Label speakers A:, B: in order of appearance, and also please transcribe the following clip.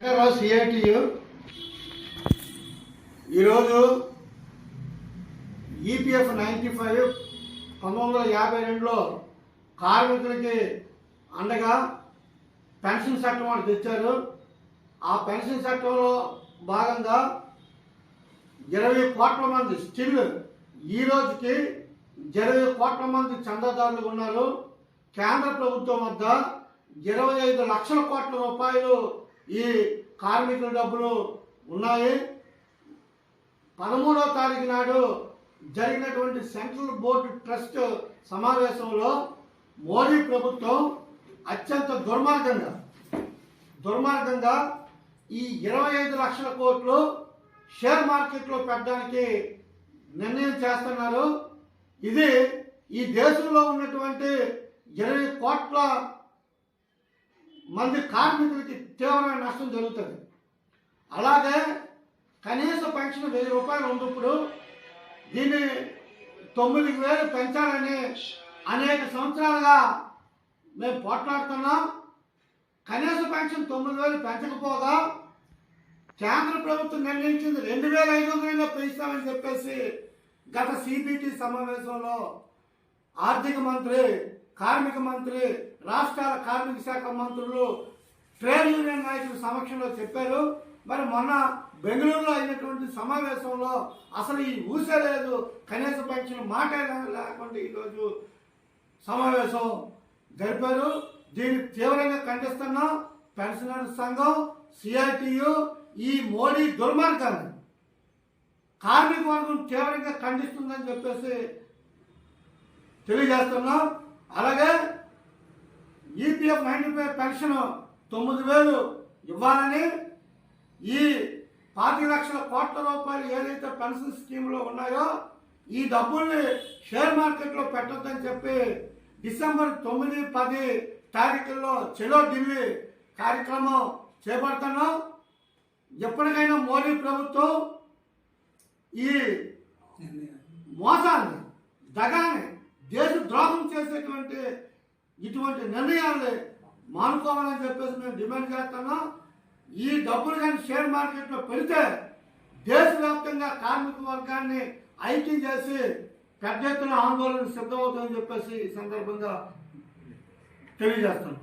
A: CITU ఈరోజు EPF ninety five పంతొమ్మిది వందల యాభై రెండులో కార్మికులకి అండగా పెన్షన్ చట్టం అని తెచ్చారు. ఆ పెన్షన్ చట్టంలో భాగంగా ఇరవై కోట్ల మంది స్టిల్ ఈ రోజుకి ఇరవై కోట్ల మంది చందాదారులు ఉన్నారు. కేంద్ర ప్రభుత్వం వద్ద ఇరవై ఐదు లక్షల కోట్ల రూపాయలు ఈ కార్మికుల డబ్బులు ఉన్నాయి. పదమూడవ తారీఖు నాడు జరిగినటువంటి సెంట్రల్ బోర్డు ట్రస్ట్ సమావేశంలో మోడీ ప్రభుత్వం అత్యంత దుర్మార్గంగా దుర్మార్గంగా ఈ ఇరవై ఐదు లక్షల కోట్లు షేర్ మార్కెట్లో పెట్టడానికి నిర్ణయం చేస్తున్నారు. ఇది ఈ దేశంలో ఉన్నటువంటి ఇరవై కోట్ల మంది కార్మికులకి తీవ్రమైన నష్టం జరుగుతుంది. అలాగే కనీస పెన్షన్ వెయ్యి రూపాయలు ఉన్నప్పుడు దీన్ని తొమ్మిది వేలు పెంచాలని అనేక సంవత్సరాలుగా మేము పోట్లాడుతున్నాం. కనీస పెన్షన్ తొమ్మిది వేలు పెంచకపోగా కేంద్ర ప్రభుత్వం నిర్ణయించింది రెండు వేల ఐదు వందలలో పెంచుతామని చెప్పేసి గత సిబిటి సమావేశంలో ఆర్థిక మంత్రి కార్మిక మంత్రి రాష్ట్రాల కార్మిక శాఖ మంత్రులు ట్రేడ్ యూనియన్ నాయకుల సమక్షంలో చెప్పారు. మరి మొన్న బెంగళూరులో అయినటువంటి సమావేశంలో అసలు ఈ ఊసే లేదు. కనీస పరీక్షలు మాట లేకుండా ఈరోజు సమావేశం జరిపారు. దీన్ని తీవ్రంగా ఖండిస్తున్నాం పెన్షనర్ సంఘం సిఐటియు ఈ మోడీ దుర్మార్గాన్ని కార్మిక వర్గం తీవ్రంగా ఖండిస్తుందని చెప్పేసి తెలియజేస్తున్నాం. అలాగే ఈపీఎఫ్ నైన్టీ ఫైవ్ పెన్షన్ తొమ్మిది వేలు ఇవ్వాలని ఈ పాతి లక్షల కోట్ల రూపాయలు ఏదైతే పెన్షన్ స్కీమ్లో ఉన్నాయో ఈ డబ్బుల్ని షేర్ మార్కెట్లో పెట్టొద్దని చెప్పి డిసెంబర్ తొమ్మిది పది తారీఖుల్లో చెలో ఢిల్లీ కార్యక్రమం చేపడుతున్నాం. ఎప్పటికైనా మోడీ ప్రభుత్వం ఈ మోసాన్ని దగాన్ని దేశ ద్రోహం చేసేటువంటి ఇటువంటి నిర్ణయాలు మానుకోవాలని చెప్పేసి మేము డిమాండ్ చేస్తున్నాం. ఈ డబ్బులు కానీ షేర్ మార్కెట్లో పెడితే దేశవ్యాప్తంగా కార్మిక వర్గాన్ని ఐక్యం చేసి పెద్ద ఎత్తున ఆందోళన సిద్ధమవుతుందని చెప్పేసి ఈ సందర్భంగా తెలియజేస్తున్నాం.